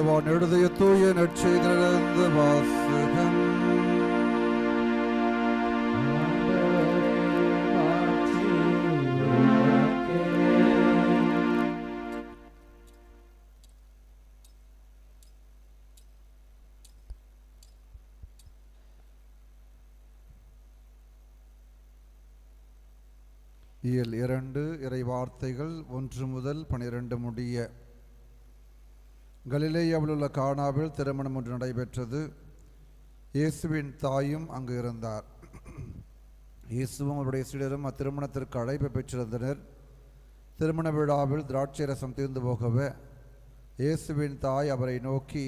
யோவான் எழுதிய தூய நற்செய்திலிருந்து வாசகம் இயல் இரண்டு இறை வார்த்தைகள் ஒன்று முதல் பனிரெண்டு முடிய. கலிலேயாவில் உள்ள கானாவில் திருமணம் ஒன்று நடைபெற்றது. இயேசுவின் தாயும் அங்கு இருந்தார். இயேசுவும் அவருடைய சீடரும் அத்திருமணத்திற்கு அழைப்பு பெற்றிருந்தனர். திருமண விழாவில் திராட்சை ரசம் தீர்ந்து போகவே இயேசுவின் தாய் அவரை நோக்கி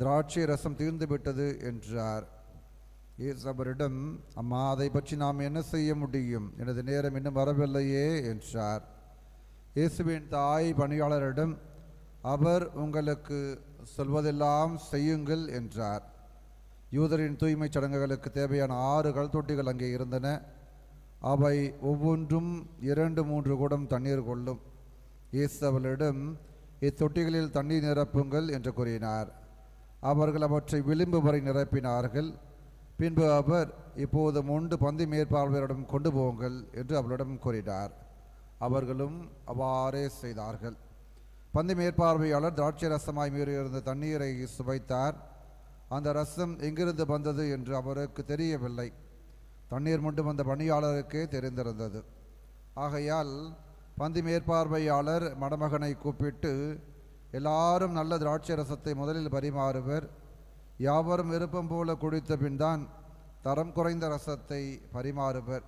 திராட்சை ரசம் தீர்ந்து விட்டது என்றார். இயேசு அவரிடம் அம்மா அதை பற்றி நாம் என்ன செய்ய முடியும்? எனது நேரம் இன்னும் வரவில்லையே என்றார். இயேசுவின் தாய் பணியாளரிடம் அவர் உங்களுக்கு சொல்வதெல்லாம் செய்யுங்கள் என்றார். யூதரின் தூய்மைச் சடங்குகளுக்கு தேவையான ஆறு கல்தொட்டிகள் அங்கே இருந்தன. அவை ஒவ்வொன்றும் இரண்டு மூன்று குடம் தண்ணீர் கொள்ளும். இயேசு அவளிடம் இத்தொட்டிகளில் தண்ணீர் நிரப்புங்கள் என்று கூறினார். அவர்கள் அவற்றை விளிம்பு வரை நிரப்பினார்கள். பின்பு அவர் இப்போது முண்டு பந்தி மேற்பார்வையரிடம் கொண்டு போங்கள் என்று அவளிடம் கூறினார். அவர்களும் அவ்வாறே செய்தார்கள். பந்து மேற்பார்வையாளர் திராட்சை ரசமாய் மீறியிருந்த தண்ணீரை சுவைத்தார். அந்த ரசம் எங்கிருந்து வந்தது என்று அவருக்கு தெரியவில்லை. தண்ணீர் மட்டும் வந்த பணியாளருக்கே தெரிந்திருந்தது. ஆகையால் பந்தி மேற்பார்வையாளர் மணமகனை கூப்பிட்டு எல்லாரும் நல்ல திராட்சை ரசத்தை முதலில் பரிமாறுவர். யாவரும் விருப்பம் போல குடித்த பின்தான் தரம் குறைந்த ரசத்தை பரிமாறுவர்.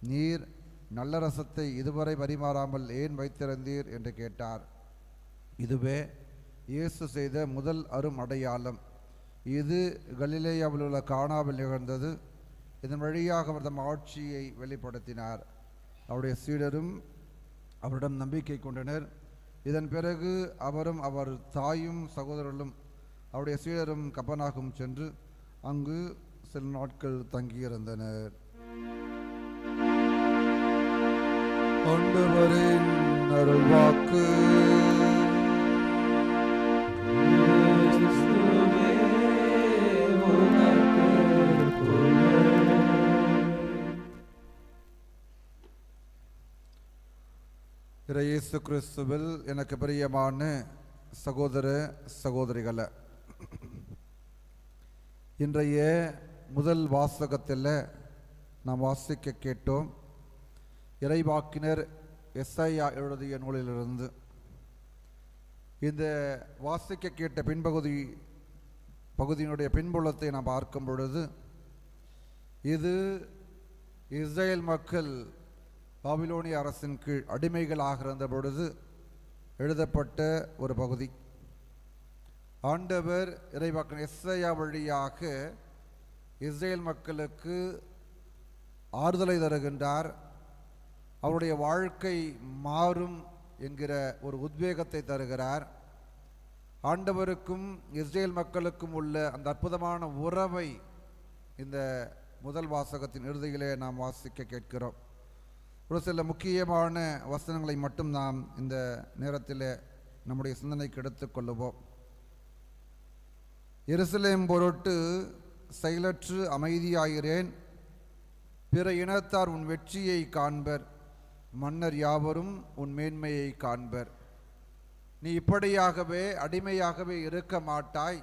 நீர் நல்ல ரசத்தை இதுவரை பரிமாறாமல் ஏன் வைத்திருந்தீர்? என்று கேட்டார். இதுவே இயேசு செய்த முதல் அரும் அடையாளம் இது கலிலேயாவில் உள்ள கானாவில் நிகழ்ந்தது. இதன் வழியாக அவர் தம் ஆட்சியை வெளிப்படுத்தினார். அவருடைய சீடரும் அவரிடம் நம்பிக்கை கொண்டனர். இதன் பிறகு அவரும் அவர் தாயும் சகோதரர்களும் அவருடைய சீடரும் கப்பனாகும் சென்று அங்கு சில நாட்கள் தங்கியிருந்தனர். ஆண்டவரின் அருள்வாக்கு இயேசு கிறிஸ்துவில் எனக்கு பிரியமான சகோதர சகோதரிகளை இன்றைய முதல் வாசகத்தில் நாம் வாசிக்க கேட்டோம். இறைவாக்கினர் எஸ்ஐயா எழுதிய நூலிலிருந்து. இந்த வாசிக்க கேட்ட பின்பகுதி பகுதியினுடைய பின்புலத்தை நாம் பார்க்கும் பொழுது இது இஸ்ரேல் மக்கள் பாபிலோனிய அரசின் கீழ் அடிமைகளாக இருந்த பொழுது எழுதப்பட்ட ஒரு பகுதி. ஆண்டவர் இறைவாக்கன் எஸ்ஐயா வழியாக இஸ்ரேல் மக்களுக்கு ஆறுதலை தருகின்றார். அவருடைய வாழ்க்கை மாறும் என்கிற ஒரு உத்வேகத்தை தருகிறார். ஆண்டவருக்கும் இஸ்ரேல் மக்களுக்கும் உள்ள அந்த அற்புதமான உறவை இந்த முதல் வாசகத்தின் இறுதியிலே நாம் வாசிக்க கேட்கிறோம். ஒரு சில முக்கியமான வசனங்களை மட்டும் நாம் இந்த நேரத்தில் நம்முடைய சிந்தனைக்கு எடுத்துக்கொள்ளுவோம் எருசலேம் பொருட்டு செயலற்று அமைதியாகிறேன். பிற இனத்தார் உன் வெற்றியை காண்பர். மன்னர் யாவரும் உன் மேன்மையை காண்பர். நீ இப்படியாகவே அடிமையாகவே இருக்க மாட்டாய்.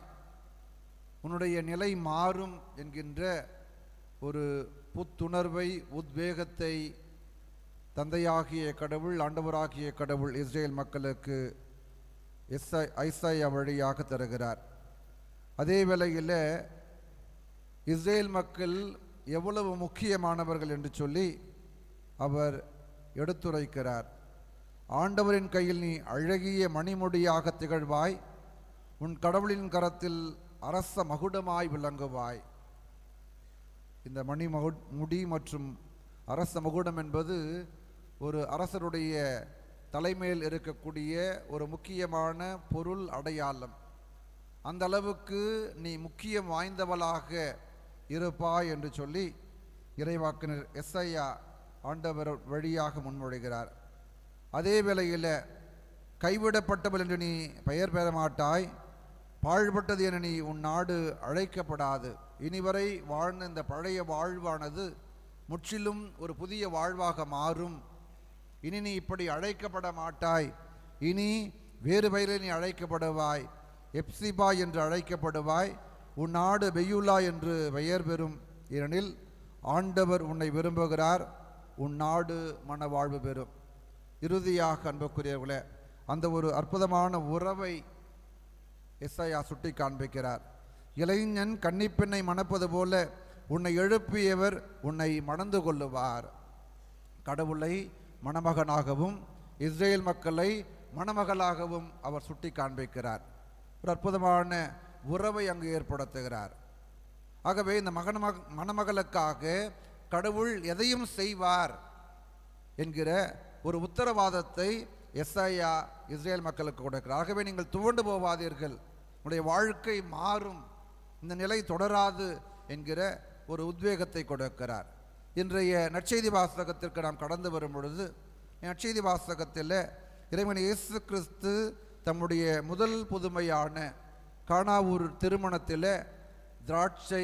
உன்னுடைய நிலை மாறும் என்கின்ற ஒரு புத்துணர்வை உத்வேகத்தை தந்தையாகிய கடவுள் ஆண்டவராகிய கடவுள் இஸ்ரேல் மக்களுக்கு எஸ்ஐ ஐசாயா வழியாக தருகிறார். அதே வேளையில் இஸ்ரேல் மக்கள் எவ்வளவு முக்கியமானவர்கள் என்று சொல்லி அவர் எடுத்துரைக்கிறார். ஆண்டவரின் கையில் நீ அழகிய மணிமுடியாக திகழ்வாய். உன் கடவுளின் கரத்தில் அரச மகுடமாய் விளங்குவாய். இந்த மணிமகு முடி மற்றும் அரச மகுடம் என்பது ஒரு அரசருடைய தலைமையில் இருக்கக்கூடிய ஒரு முக்கியமான பொருள் அடையாளம். அந்த அளவுக்கு நீ முக்கியம் வாய்ந்தவளாக இருப்பாய் என்று சொல்லி இறைவாக்கினர் எஸ்ஐயா ஆண்டவர் வழியாக முன்மொழிகிறார். அதே வேளையில் கைவிடப்பட்டவள் என்று நீ பெயர் பெற மாட்டாய். பாழ்பட்டது என நீ உன் நாடு அழைக்கப்படாது. இனிவரை வாழ்ந்த இந்த பழைய வாழ்வானது முற்றிலும் ஒரு புதிய வாழ்வாக மாறும் இனி நீ இப்படி அழைக்கப்பட மாட்டாய். இனி வேறு பெயரில் நீ அழைக்கப்படுவாய். எப்சிபா என்று அழைக்கப்படுவாய். உன் நாடு பெய்யுலா என்று பெயர் பெறும். ஏனெனில் ஆண்டவர் உன்னை விரும்புகிறார். உன் நாடு மனவாழ்வு பெறும். இறுதியாக அன்புக்குரியவர்களே அந்த ஒரு அற்புதமான உறவை எஸ்ஐயா சுட்டி காண்பிக்கிறார் இளைஞன் கன்னிப்பெண்ணை மணப்பது போல உன்னை எழுப்பியவர் உன்னை மணந்து கொள்ளுவார். கடவுளை மணமகனாகவும் இஸ்ரேல் மக்களை மணமகளாகவும் அவர் சுட்டி காண்பிக்கிறார் ஒரு அற்புதமான உறவை அங்கு ஏற்படுத்துகிறார். ஆகவே இந்த மகன மணமகளுக்காக கடவுள் எதையும் செய்வார் என்கிற ஒரு உத்தரவாதத்தை எஸ்ஐயா இஸ்ரேல் மக்களுக்கு கொடுக்கிறார். ஆகவே நீங்கள் துவண்டு போவாதீர்கள். உங்களுடைய வாழ்க்கை மாறும். இந்த நிலை தொடராது என்கிற ஒரு உத்வேகத்தை கொடுக்கிறார். இன்றைய நற்செய்தி வாசகத்திற்கு நாம் கடந்து வரும் பொழுது நற்செய்தி வாசகத்தில் இறைவன் இயேசு கிறிஸ்து தம்முடைய முதல் புதுமையான காணாவூர் திருமணத்தில் திராட்சை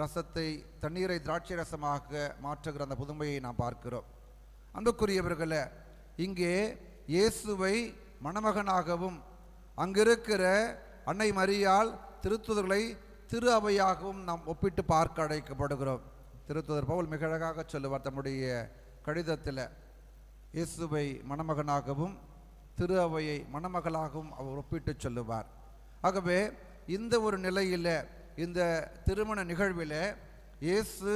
ரசத்தை தண்ணீரை திராட்சை ரசமாக மாற்றுகிற அந்த புதுமையை நாம் பார்க்கிறோம். அன்புக்குரியவர்களை இங்கே இயேசுவை மணமகனாகவும் அங்கிருக்கிற அன்னை மரியால் திருத்துதர்களை திரு அவையாகவும் நாம் ஒப்பிட்டு பார்க்க அழைக்கப்படுகிறோம். திருத்துதர் பவுல் மிக அழகாக சொல்லுவார் தம்முடைய கடிதத்தில். இயேசுவை மணமகனாகவும் திரு அவையை மணமகளாகவும் அவர் ஒப்பிட்டு சொல்லுவார். ஆகவே இந்த ஒரு நிலையில் இந்த திருமண நிகழ்வில் இயேசு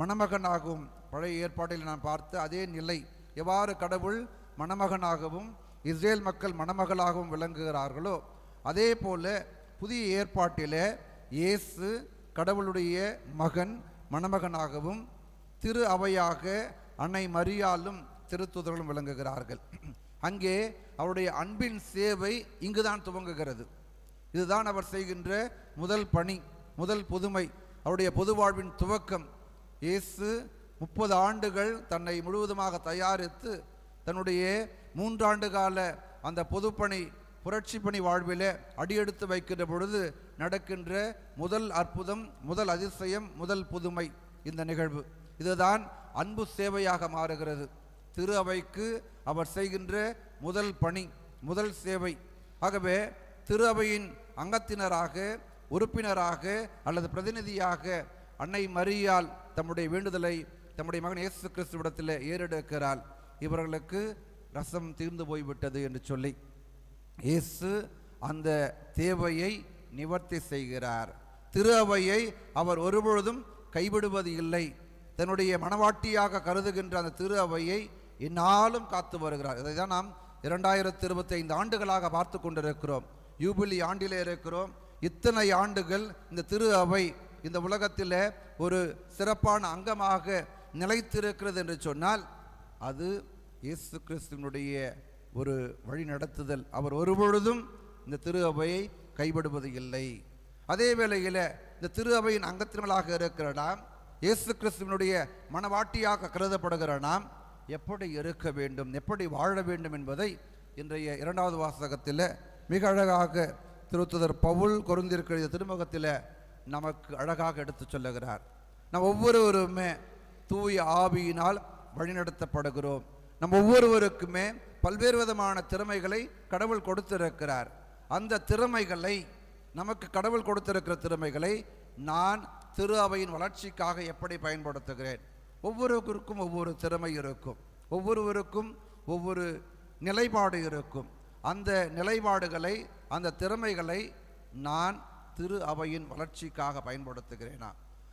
மணமகனாகவும் பழைய ஏற்பாட்டில் நான் பார்த்த அதே நிலை. எவ்வாறு கடவுள் மணமகனாகவும் இஸ்ரேல் மக்கள் மணமகளாகவும் விளங்குகிறார்களோ அதே போல புதிய ஏற்பாட்டில் இயேசு கடவுளுடைய மகன் மணமகனாகவும் திரு அவையாக அன்னை மரியாலும் திருத்துதர்களும் விளங்குகிறார்கள். அங்கே அவருடைய அன்பின் சேவை இங்குதான் துவங்குகிறது. இதுதான் அவர் செய்கின்ற முதல் பணி முதல் புதுமை அவருடைய பொது வாழ்வின் துவக்கம். இயேசு முப்பது ஆண்டுகள் தன்னை முழுவதுமாக தயாரித்து தன்னுடைய மூன்றாண்டு கால அந்த பொதுப்பணி புரட்சி பணி வாழ்விலே அடியெடுத்து வைக்கின்ற பொழுது நடக்கின்ற முதல் அற்புதம் முதல் அதிசயம் முதல் புதுமை இந்த நிகழ்வு. இதுதான் அன்பு சேவையாக மாறுகிறது. திரு அவைக்கு அவர் செய்கின்ற முதல் பணி முதல் சேவை. ஆகவே திரு அவையின் அங்கத்தினராக உறுப்பினராக அல்லது பிரதிநிதியாக அன்னை மரியால் தம்முடைய வேண்டுதலை தம்முடைய மகன் இயேசு கிறிஸ்துவிடத்தில் ஏறெடுக்கிறாள். இவர்களுக்கு ரசம் தீர்ந்து போய்விட்டது என்று சொல்லி இயேசு அந்த தேவையை நிவர்த்தி செய்கிறார். திரு அவையை அவர் ஒருபொழுதும் கைவிடுவது இல்லை. தன்னுடைய மனவாட்டியாக கருதுகின்ற அந்த திரு அவையை இந்நாளும் காத்து வருகிறார். இதை தான் நாம் இரண்டாயிரத்தி இருபத்தி ஐந்து ஆண்டுகளாக பார்த்து கொண்டிருக்கிறோம். யூபிலி ஆண்டிலே இருக்கிறோம். இத்தனை ஆண்டுகள் இந்த திரு அவை இந்த உலகத்தில் ஒரு சிறப்பான அங்கமாக நிலைத்திருக்கிறது என்று சொன்னால் அது இயேசு கிறிஸ்துவனுடைய ஒரு வழி நடத்துதல். அவர் ஒருபொழுதும் இந்த திரு அவையை கைவிடுவது இல்லை. அதே வேளையில் இந்த திரு அவையின் அங்கத்தினர்களாக இருக்கிற நாம் இயேசு கிறிஸ்துவனுடைய மனவாட்டியாக கருதப்படுகிற நாம் எப்படி இருக்க வேண்டும் எப்படி வாழ வேண்டும் என்பதை இன்றைய இரண்டாவது வாசகத்தில் மிக அழகாக திருத்துதர் பவுல் கொருந்திருக்கிற திருமுகத்தில் நமக்கு அழகாக எடுத்து சொல்லுகிறார். நாம் ஒவ்வொருவருமே தூய ஆவியினால் வழிநடத்தப்படுகிறோம். நம்ம ஒவ்வொருவருக்குமே பல்வேறு விதமான திறமைகளை கடவுள் கொடுத்திருக்கிறார். அந்த திறமைகளை நமக்கு கடவுள் கொடுத்திருக்கிற திறமைகளை நான் திரு அவையின் வளர்ச்சிக்காக எப்படி பயன்படுத்துகிறேன்? ஒவ்வொருவருக்கும் ஒவ்வொரு திறமை இருக்கும். ஒவ்வொருவருக்கும் ஒவ்வொரு நிலைப்பாடு இருக்கும். அந்த நிலைப்பாடுகளை அந்த திறமைகளை நான் திரு அவையின் வளர்ச்சிக்காக பயன்படுத்துகிறேனா?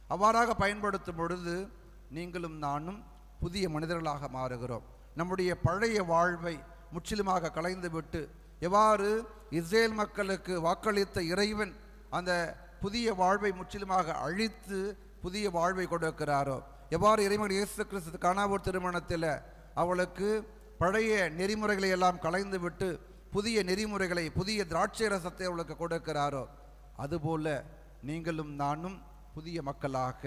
அவ்வாறாக பயன்படுத்தும் பொழுது நீங்களும் நானும் புதிய மனிதர்களாக மாறுகிறோம். நம்முடைய பழைய வாழ்வை முற்றிலுமாக கலைந்துவிட்டு எவ்வாறு இஸ்ரேல் மக்களுக்கு வாக்களித்த இறைவன் அந்த புதிய வாழ்வை முற்றிலுமாக அழித்து புதிய வாழ்வை கொடுக்கிறாரோ? எவ்வாறு இறைமன் இயேசு கிறிஸ்து காணாவூர் திருமணத்தில் அவளுக்கு பழைய நெறிமுறைகளை எல்லாம் கலைந்து விட்டு புதிய நெறிமுறைகளை புதிய திராட்சை ரசத்தை அவளுக்கு கொடுக்கிறாரோ? அதுபோல நீங்களும் நானும் புதிய மக்களாக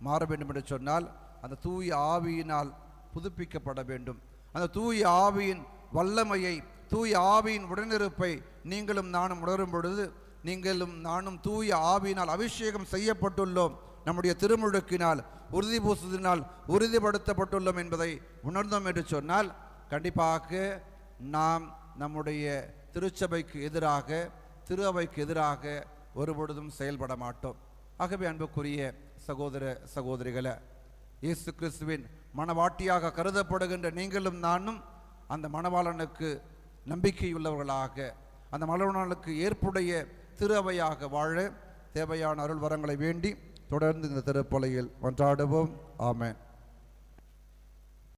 மாற வேண்டும் என்று சொன்னால் அந்த தூய ஆவியினால் புதுப்பிக்கப்பட வேண்டும். அந்த தூய ஆவியின் வல்லமையை தூய ஆவியின் உடனிருப்பை நீங்களும் நானும் உணரும் பொழுது நீங்களும் நானும் தூய ஆவியினால் அபிஷேகம் செய்யப்பட்டுள்ளோம். நம்முடைய திருமுழுக்கினால் உறுதி பூசுதினால் உறுதிப்படுத்தப்பட்டுள்ளோம் என்பதை உணர்ந்தோம் என்று சொன்னால் கண்டிப்பாக நாம் நம்முடைய திருச்சபைக்கு எதிராக திரு அவைக்கு எதிராக ஒருபொழுதும் செயல்பட மாட்டோம். ஆகவே அன்புக்குரிய சகோதர சகோதரிகளை இயேசு கிறிஸ்துவின் மனவாட்டியாக கருதப்படுகின்ற நீங்களும் நானும் அந்த மணவாளனுக்கு நம்பிக்கையுள்ளவர்களாக அந்த மணவாளனுக்கு ஏற்புடைய திருவையாக வாழ தேவையான அருள் வரங்களை வேண்டி தொடர்ந்து இந்த திருப்பலையில் ஒன்றாடுவோம் ஆமேன்.